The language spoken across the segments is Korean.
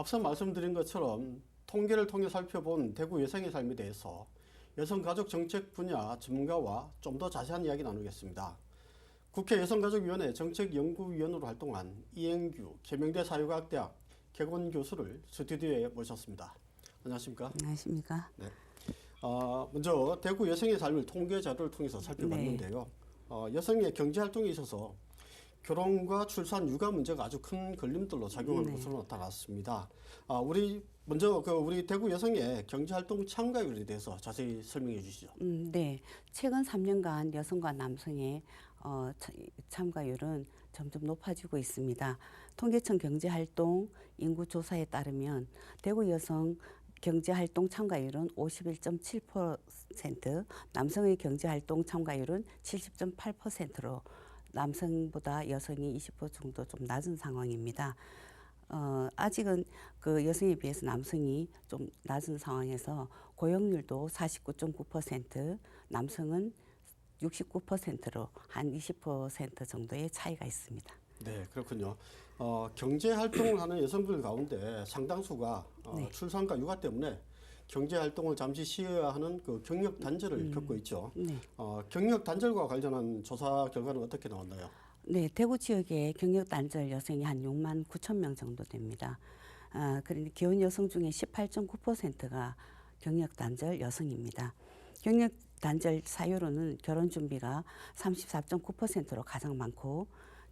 앞서 말씀드린 것처럼 통계를 통해 살펴본 대구 여성의 삶에 대해서 여성가족 정책 분야 전문가와 좀 더 자세한 이야기 나누겠습니다. 국회 여성가족위원회 정책연구위원으로 활동한 이행규 계명대 사회과학대학 개건 교수를 스튜디오에 모셨습니다. 안녕하십니까? 안녕하십니까? 네. 어, 먼저 대구 여성의 삶을 통계 자료를 통해서 살펴봤는데요. 어, 여성의 경제 활동에 있어서 결혼과 출산, 육아 문제가 아주 큰 걸림돌로 작용하는 네. 것으로 나타났습니다. 아, 우리 먼저 그 우리 대구 여성의 경제 활동 참가율에 대해서 자세히 설명해 주시죠. 음, 네. 최근 3년간 여성과 남성의 어, 차- 참가율은 점점 높아지고 있습니다. 통계청 경제활동 인구조사에 따르면 대구 여성 경제활동 참가율은 51.7%, 남성의 경제활동 참가율은 70.8%로 남성보다 여성이 20% 정도 좀 낮은 상황입니다. 어, 아직은 그 여성에 비해서 남성이 좀 낮은 상황에서 고용률도 49.9%, 남성은 69%로 한 20% 정도의 차이가 있습니다. 네, 그렇군요. 어, 경제 활동을 하는 여성들 가운데 상당수가 어, 네. 출산과 육아 때문에 경제 활동을 잠시 쉬어야 하는 그 경력 단절을 겪고 있죠. 네. 어, 경력 단절과 관련한 조사 결과는 어떻게 나왔나요? 네, 대구 지역에 경력 단절 여성이 한 6만 9천 명 정도 됩니다. 아, 그런데 기혼 여성 중에 18.9%가 경력 단절 여성입니다. 경력 단절 사유로는 결혼 준비가 34.9%로 가장 많고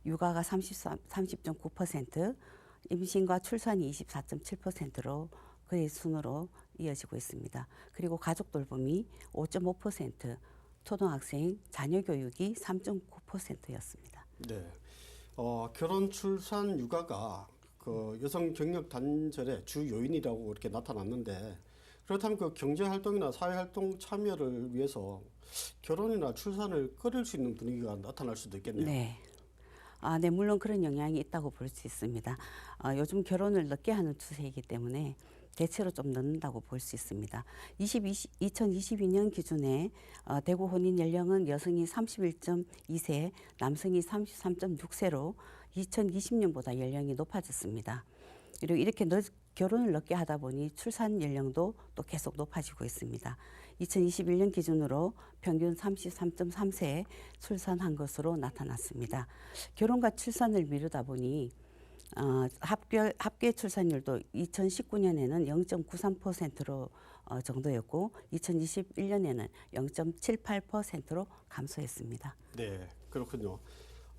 육아가 33, 30.9%, 임신과 출산이 24.7%로 그의 순으로 이어지고 있습니다. 그리고 가족 돌봄이 5.5%, 초등학생 자녀 교육이 3.9%였습니다. 네. 어, 결혼, 출산, 육아가 그 여성 경력 단절의 주 요인이라고 이렇게 나타났는데 그렇다면 그 경제 활동이나 사회 활동 참여를 위해서 결혼이나 출산을 끌을 수 있는 분위기가 나타날 수도 있겠네요. 네. 아, 네, 물론 그런 영향이 있다고 볼 수 있습니다. 어, 요즘 결혼을 늦게 하는 추세이기 때문에 대체로 좀 늦는다고 볼 수 있습니다. 20, 2022년 기준에 어, 대구 혼인 연령은 여성이 31.2세, 남성이 33.6세로 2020년보다 연령이 높아졌습니다. 그리고 이렇게 늦, 결혼을 늦게 하다 보니 출산 연령도 또 계속 높아지고 있습니다. 2021년 기준으로 평균 33.3세에 출산한 것으로 나타났습니다. 결혼과 출산을 미루다 보니 어, 합계, 합계 출산율도 2019년에는 0.93%로 어, 정도였고 2021년에는 0.78%로 감소했습니다. 네, 그렇군요.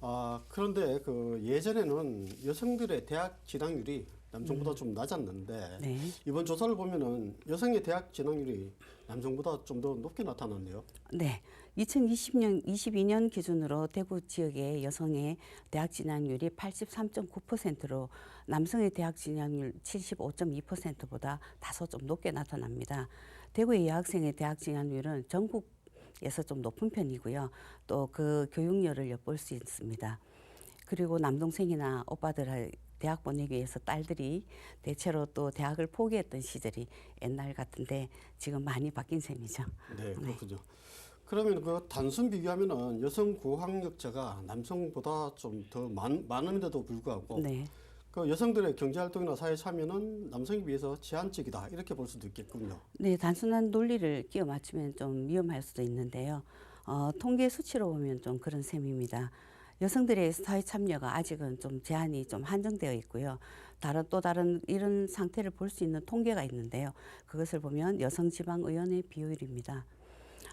아, 그런데 그 예전에는 여성들의 대학 진학률이 남성보다 좀 낮았는데 네. 이번 조사를 보면은 여성의 대학 진학률이 남성보다 좀 더 높게 나타났네요. 네. 2020년, 22년 기준으로 대구 지역의 여성의 대학 진학률이 83.9%로 남성의 대학 진학률 75.2%보다 다소 좀 높게 나타납니다. 대구의 여학생의 대학 진학률은 전국 에서 좀 높은 편이고요. 또 그 교육열을 엿볼 수 있습니다. 그리고 남동생이나 오빠들 대학 보내기 위해서 딸들이 대체로 또 대학을 포기했던 시절이 옛날 같은데 지금 많이 바뀐 셈이죠. 네, 그렇군요. 그러면 그 단순 비교하면은 여성 고학력자가 남성보다 좀 더 많은데도 불구하고 네. 그 여성들의 경제 활동이나 사회 참여는 남성에 비해서 제한적이다 이렇게 볼 수도 있겠군요. 네, 단순한 논리를 끼워 맞추면 좀 위험할 수도 있는데요. 어, 통계 수치로 보면 좀 그런 셈입니다. 여성들의 사회 참여가 아직은 좀 제한이 좀 한정되어 있고요. 다른 또 다른 이런 상태를 볼 수 있는 통계가 있는데요. 그것을 보면 여성 지방 의원의 비율입니다.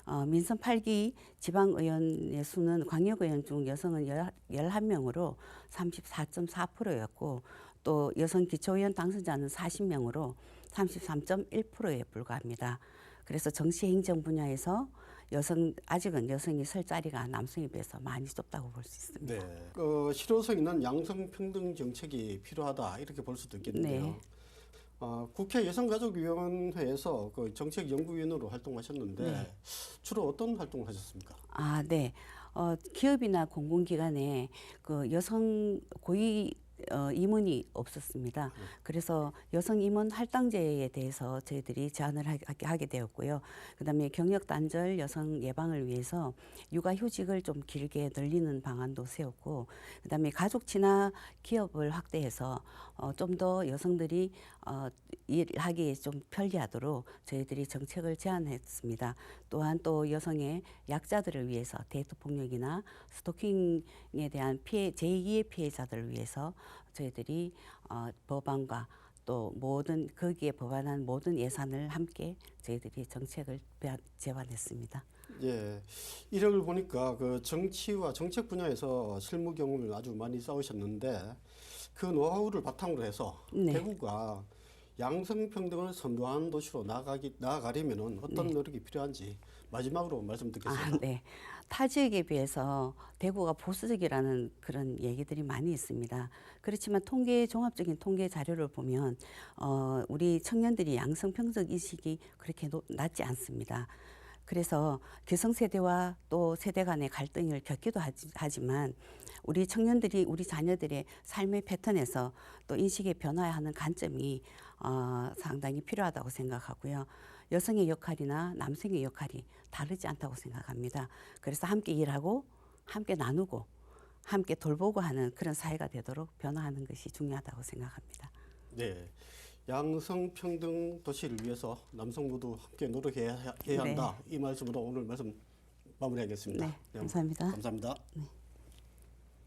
어, 민선 8기 지방의원의 수는 광역의원 중 여성은 열, 11명으로 34.4%였고 또 여성 기초의원 당선자는 40명으로 33.1%에 불과합니다. 그래서 정치 행정 분야에서 여성 아직은 여성이 설 자리가 남성에 비해서 많이 좁다고 볼 수 있습니다. 네. 그 실효성 있는 양성 평등 정책이 필요하다 이렇게 볼 수도 있겠는데요. 네. 어, 국회 여성가족위원회에서 그 정책연구위원으로 활동하셨는데 네. 주로 어떤 활동을 하셨습니까? 아, 네. 어, 기업이나 공공기관에 그 여성 고위 어, 임원이 없었습니다. 그래서 여성 임원 할당제에 대해서 저희들이 제안을 하- 하게 되었고요. 그다음에 경력 단절 여성 예방을 위해서 육아 휴직을 좀 길게 늘리는 방안도 세웠고, 그다음에 가족 친화 기업을 확대해서 어, 좀 더 여성들이 어, 일하기에 좀 편리하도록 저희들이 정책을 제안했습니다. 또한 또 여성의 약자들을 위해서 데이트 폭력이나 스토킹에 대한 피해 제2의 피해자들을 위해서 저희들이 어, 법안과 또 모든 거기에 법안한 모든 예산을 함께 저희들이 정책을 제안했습니다. 예, 이력을 보니까 그 정치와 정책 분야에서 실무 경험을 아주 많이 쌓으셨는데 그 노하우를 바탕으로 해서 네. 대구가 양성평등을 선도하는 도시로 나아가기 나아가려면은 어떤 노력이 필요한지 마지막으로 말씀 듣겠습니다. 아, 네. 타 지역에 비해서 대구가 보수적이라는 그런 얘기들이 많이 있습니다. 그렇지만 통계 종합적인 통계 자료를 보면 어, 우리 청년들이 양성평등 인식이 그렇게 노- 낮지 않습니다. 그래서 기성 세대와 또 세대 간의 갈등을 겪기도 하지, 하지 만 우리 청년들이 우리 자녀들의 삶의 패턴에서 또 인식의 변화하는 관점이 어, 상당히 필요하다고 생각하고요. 여성의 역할이나 남성의 역할이 다르지 않다고 생각합니다. 그래서 함께 일하고 함께 나누고 함께 돌보고 하는 그런 사회가 되도록 변화하는 것이 중요하다고 생각합니다. 네. 양성평등 도시를 위해서 남성 모두 함께 노력해야 해야 네. 한다. 이 말씀으로 오늘 말씀 마무리하겠습니다. 네, 감사합니다. 감사합니다. 네.